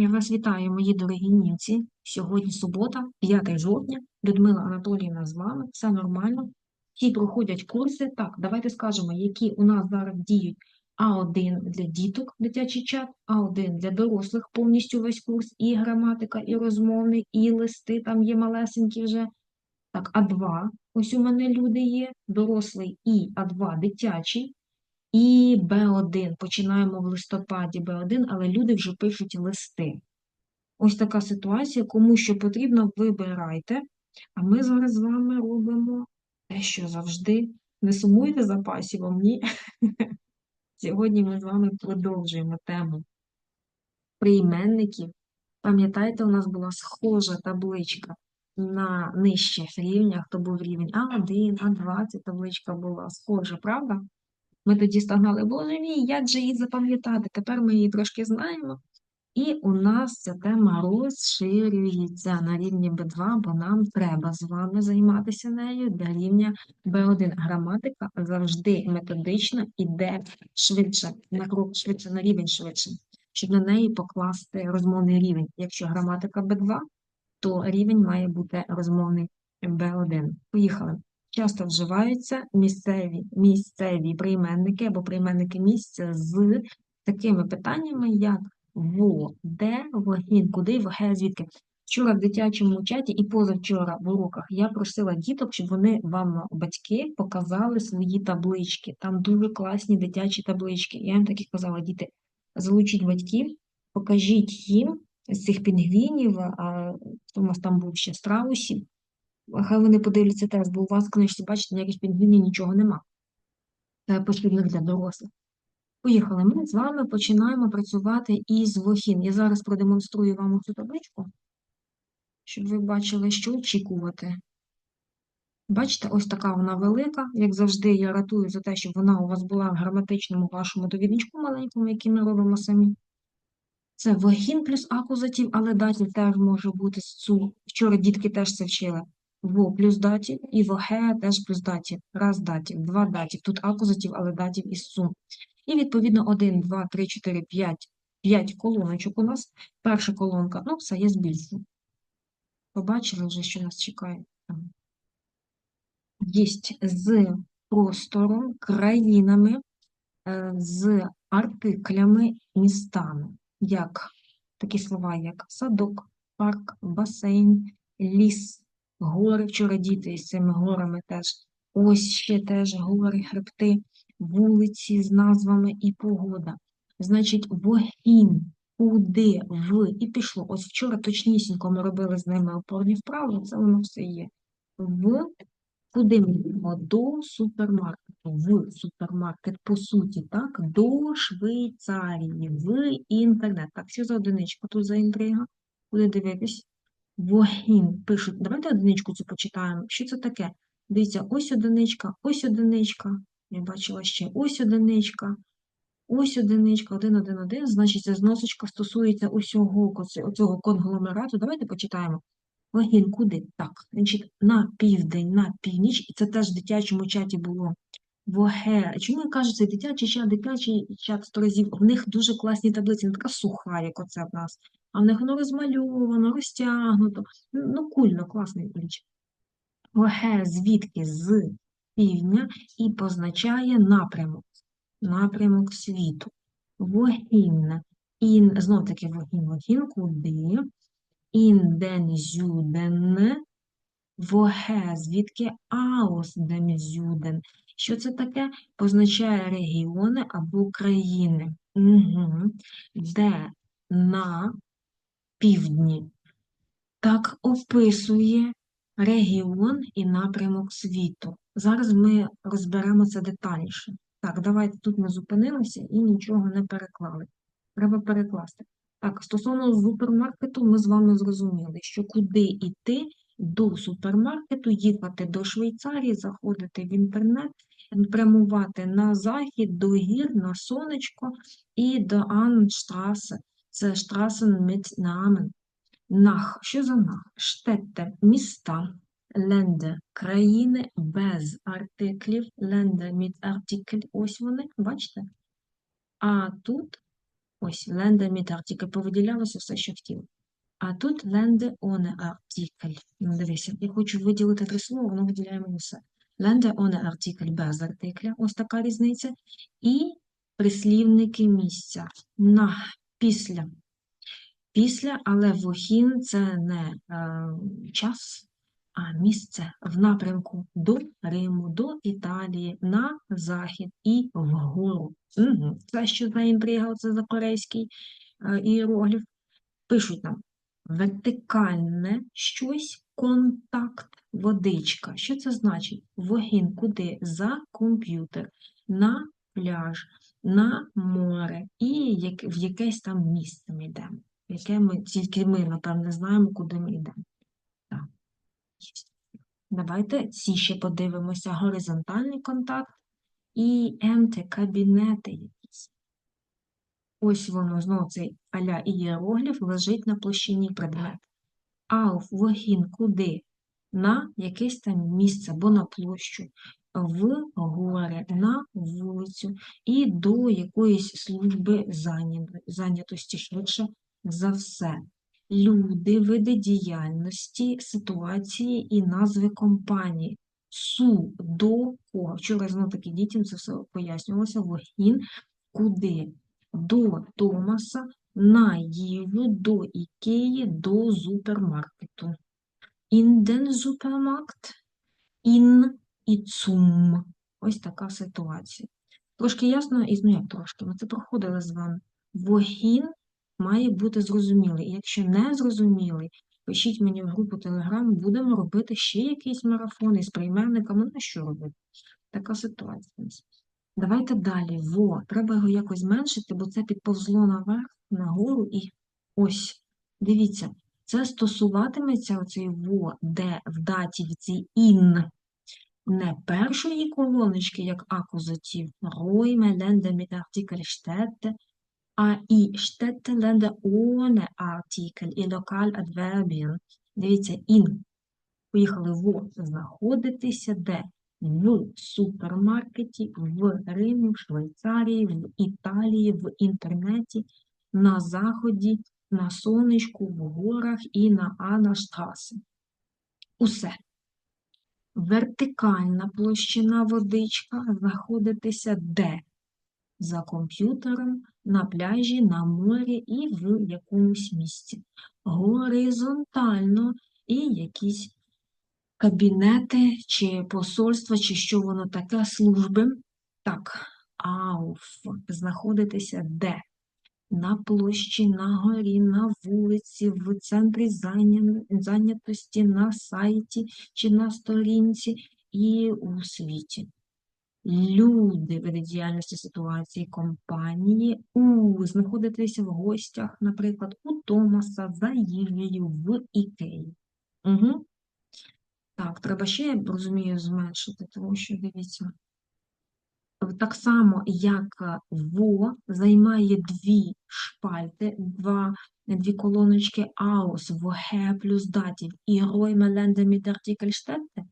Я вас вітаю, мої дорогі німці. Сьогодні субота, 5 жовтня. Людмила Анатоліївна з вами. Все нормально. Всі проходять курси. Так, давайте скажемо, які у нас зараз діють А1 для діток, дитячий чат, А1 для дорослих, повністю весь курс, і граматика, і розмовний, і листи, там є малесенькі вже. Так, А2, ось у мене люди є, дорослий і А2 дитячий. І Б1. Починаємо в листопаді Б1, але люди вже пишуть листи. Ось така ситуація. Кому що потрібно, вибирайте. А ми зараз з вами робимо те, що завжди. Не сумуйте за пасівом, ні. Сьогодні ми з вами продовжуємо тему прийменників. Пам'ятаєте, у нас була схожа табличка на нижчих рівнях, то був рівень А1, А2, ця табличка була схожа, правда? Ми тоді стогнали, боже мій, як же її запам'ятати? Тепер ми її трошки знаємо. І у нас ця тема розширюється на рівні Б2, бо нам треба з вами займатися нею для рівня Б1. Граматика завжди методично іде швидше, на крок швидше, на рівень швидше, щоб на неї покласти розмовний рівень. Якщо граматика Б2, то рівень має бути розмовний Б1. Поїхали. Часто вживаються місцеві місцеві прийменники або прийменники місця з такими питаннями, як во, де, вогін, куди, воге, звідки. Вчора в дитячому чаті і позавчора в уроках я просила діток, щоб вони вам, батьки, показали свої таблички. Там дуже класні дитячі таблички. Я їм так і казала, діти, залучіть батьків, покажіть їм з цих пінгвінів, а у нас там був ще страусів. Хай вони подивляться тест, бо у вас в книжці, бачите, ніяких пінгвінів нічого нема. Потрібних для дорослих. Поїхали. Ми з вами починаємо працювати із вохін. Я зараз продемонструю вам цю табличку, щоб ви бачили, що очікувати. Бачите, ось така вона велика. Як завжди, я ратую за те, щоб вона у вас була в граматичному вашому довідничку маленькому, який ми робимо самі. Це вогін плюс акузатив, але датів теж може бути цу. Вчора дітки теж це вчили. Во плюс датів і воге теж плюс датів. Раз датів, два датів. Тут акузатив, але датів із су. І відповідно 1, 2, 3, 4, 5, 5 колоночок у нас. Перша колонка, ну все, я збільшую. Побачили вже, що нас чекає. Єсть з простором, країнами, е, з артиклями, містами, як такі слова, як садок, парк, басейн, ліс, гори. Вчора діти з цими горами теж. Ось ще теж гори, хребти, вулиці з назвами і погода. Значить, вогін, куди, в, і пішло. Ось вчора точнісінько ми робили з ними опорні вправи, це воно все є. В, куди ми йдемо? До супермаркету. В супермаркет, по суті, так, до Швейцарії, в інтернет. Так, що за одиничка тут за інтрига? Куди дивитись? Вогін пишуть. Давайте одиничку цю почитаємо. Що це таке? Дивіться, ось одиничка, ось одиничка. Я бачила ще ось одиничка, ось одиничка, один, один, один. Значить, ця зносочка стосується усього цього конгломерату. Давайте почитаємо. Вагін куди? Так, значить, на південь, на північ, і це теж в дитячому чаті було. Воге. Чому я кажу, це дитячий чат, дитячий чат сто разів. В них дуже класні таблиці, не така суха, як оце в нас. А в них воно розмальовано, розтягнуто. Ну, кульно, класний річ. Воге, звідки? З півдня і позначає напрямок, напрямок світу. Вогін. Ін, знов таки вогін, вогін, куди? Індензюден, воге, звідки аусдемзюден. Що це таке? Позначає регіони або країни, угу. де на півдні. Так описує регіон і напрямок світу. Зараз ми розберемо це детальніше. Так, давайте тут ми зупинилися і нічого не переклали. Треба перекласти. Так, стосовно супермаркету, ми з вами зрозуміли, що куди йти до супермаркету, їхати до Швейцарії, заходити в інтернет, прямувати на захід, до гір, на сонечко і до Анштрасе. Це Штрасен mit. Нах. Що за нах? Штетте, міста, ленде, країни без артиклів, ленде mit артикль, ось вони, бачите? А тут Ось, ленде mit артикль повиділялося все, що хотіло. А тут ленде ohne артикль. Ну, дивися, я хочу виділити три слова, воно виділяє мені. Ленде ohne артикль без артикля, ось така різниця. І прислівники місця. На, після. Після, але вохін це не е, час, а місце в напрямку до Риму, до Італії, на захід і вгору. Угу. Це що за інтрига, це за корейський е, іерогліф. Пишуть нам вертикальне щось, контакт, водичка. Що це значить? Вогін куди? За комп'ютер, на пляж, на море і в якесь там місце ми йдемо. Яке ми, тільки ми, напевне, знаємо, куди ми йдемо. Так. Давайте ці ще подивимося: горизонтальний контакт і МТ, кабінети. Ось воно, знову цей аля ієрогліф лежить на площині предмет. Ауф, вогін, куди? На якесь там місце, або на площу, в горе, на вулицю і до якоїсь служби зайнятості швидше за все. Люди, види діяльності, ситуації і назви компанії. Су, до кого. Вчора знову таки дітям це все пояснювалося. Вогін, куди? До Томаса, на їжу, до Ікеї, до супермаркету. Інден супермаркт, ін і цум. Ось така ситуація. Трошки ясно, і ну як трошки, ми це проходили з вами. Вогін має бути зрозумілий. І якщо не зрозумілий, пишіть мені в групу Telegram, будемо робити ще якийсь марафон із прийменниками. Ну, що робити? Така ситуація. Давайте далі. Во, треба його якось зменшити, бо це підповзло наверх, нагору і ось. Дивіться, це стосуватиметься оцей во, де в даті в цій ін. Не першої колоночки, як акузатив, ройме, ленде, Artikel städte, а і städte, ленде, ohne Artikel і локаль адвербієн. Дивіться, ін. Поїхали в знаходитися де? В супермаркеті, в Римі, в Швейцарії, в Італії, в інтернеті, на заході, на сонечку, в горах і на Анаштраси. Усе. Вертикальна площина водичка знаходитися де? За комп'ютером, на пляжі, на морі і в якомусь місці. Горизонтально і якісь кабінети, чи посольства, чи що воно таке, служби. Так, ауф, знаходитися де? На площі, на горі, на вулиці, в центрі зайнятості, на сайті чи на сторінці і у світі. Люди види діяльності ситуації компанії, у знаходитися в гостях, наприклад, у Томаса за їжею в Ікеї. Угу. Так, треба ще, я розумію, зменшити, тому що дивіться. Так само, як ВО займає дві шпальти, два, дві колоночки АУС, ВОГЕ плюс датів, і Ройме ленде mit артикль штетте,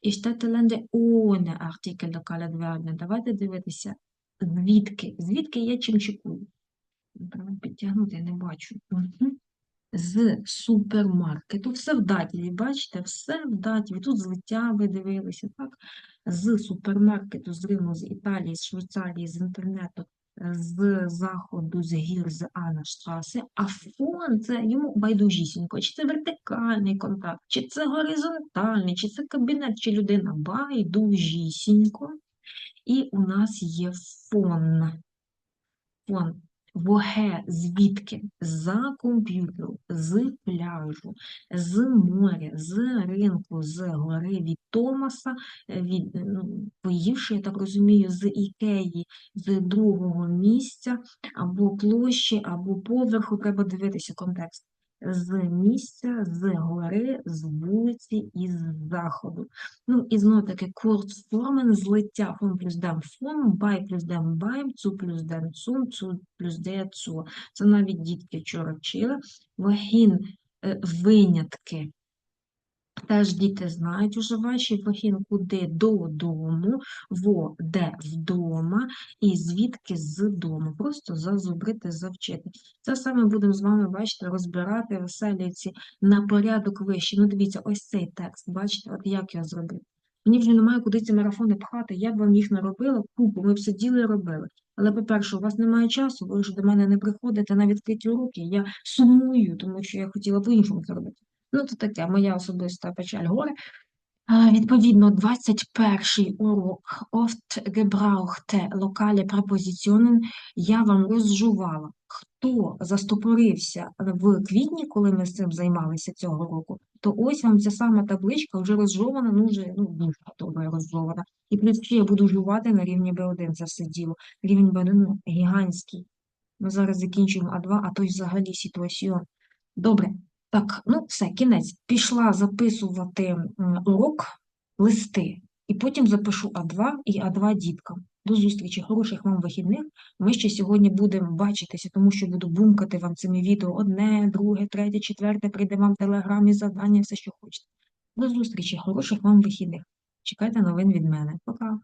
і штетте ленде ohne артикль локаля дверне. Давайте дивитися, звідки, звідки я чим чекую. Треба підтягнути, я не бачу. Угу з супермаркету. Все в датіві, бачите, все в датіві. Тут злиття ви дивилися, так? З супермаркету, з Риму, з Італії, з Швейцарії, з інтернету, з заходу, з гір, з Анаштраси, а фон це йому байдужісінько. Чи це вертикальний контакт, чи це горизонтальний, чи це кабінет, чи людина байдужісінько. І у нас є фон. Фон Воге звідки? За комп'ютеру, з пляжу, з моря, з ринку, з гори від Томаса, е, від, е, ну, поївши, я так розумію, з Ікеї, з другого місця, або площі, або поверху, треба дивитися контекст з місця, з гори, з вулиці і з заходу. Ну, і знову таки курсформен злиття фон плюс дем фон, бай плюс дем байм, цу плюс дем цум, цу плюс де цу. Це навіть дітки вчора вчили. Вагін е, винятки. Теж діти знають уже ваші вахін, куди додому, во, де вдома, і звідки з дому. Просто зазубрити, завчити. Це саме будемо з вами, бачите, розбирати веселі ці на порядок вище. Ну, дивіться, ось цей текст, бачите, от як його зробити. Мені вже немає куди ці марафони пхати, я б вам їх наробила, купу, ми б сиділи і робили. Але, по-перше, у вас немає часу, ви вже до мене не приходите на відкриті уроки, я сумую, тому що я хотіла по-іншому це робити. Ну, то таке, моя особиста печаль горе. Відповідно, 21 урок oft gebrauchte lokale Präpositionen я вам розжувала. Хто застопорився в квітні, коли ми з цим займалися цього року, то ось вам ця сама табличка вже розжована, ну вже ну, дуже добре розжована. І плюс ще я буду жувати на рівні B1 це все діло. Рівень B1 ну, гігантський. Ми зараз закінчуємо А2, а то й взагалі ситуаціон. Добре. Так, ну все, кінець. Пішла записувати урок, листи, і потім запишу А2 і А2 діткам. До зустрічі, хороших вам вихідних. Ми ще сьогодні будемо бачитися, тому що буду бумкати вам цими відео одне, друге, третє, четверте, прийде вам в телеграмі завдання, все, що хочете. До зустрічі, хороших вам вихідних. Чекайте новин від мене. Пока.